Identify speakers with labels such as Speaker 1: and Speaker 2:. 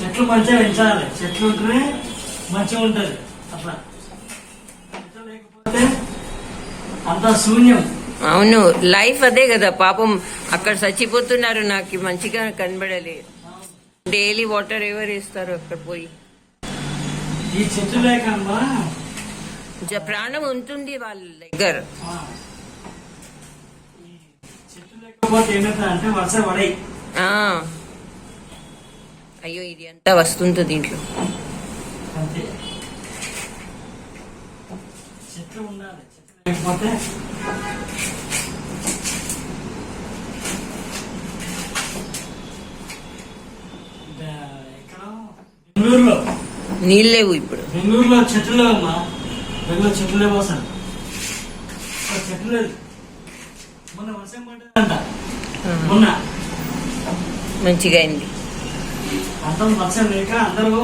Speaker 1: మంచిగా పెంచాలి. చెట్లు ఉంటేనే మంచిగా ఉంటది. అట్లా. చెట్లు లేకపోతే అంతా శూన్యం.
Speaker 2: అవును లైఫ్ అదే కదా. పాపం అక్కడ చచ్చిపోతున్నారు నాకు మంచిగా కనబడలేదు. డైలీ వాటర్ ఎవరు ఇస్తారు అక్కడ పోయి?
Speaker 1: ఈ చెట్లు
Speaker 2: ప్రాణం ఉంటుంది వాళ్ళ దగ్గర.
Speaker 1: చెట్లు లేకపోతే వర్షం పడాయి.
Speaker 2: అయ్యో ఇది అంతా వస్తుంది దీంట్లో. నీళ్ళు లేవు ఇప్పుడు.
Speaker 1: బెంగళూరులో చెట్లు లేవమ్మా. బెంగళూరు చెట్లు లేవు అసలు. చెట్లు లేదు మొన్న వర్షం పడ్డదంట. మొన్న.
Speaker 2: మంచిగా అయింది.
Speaker 1: అంతం వర్షం అందరూ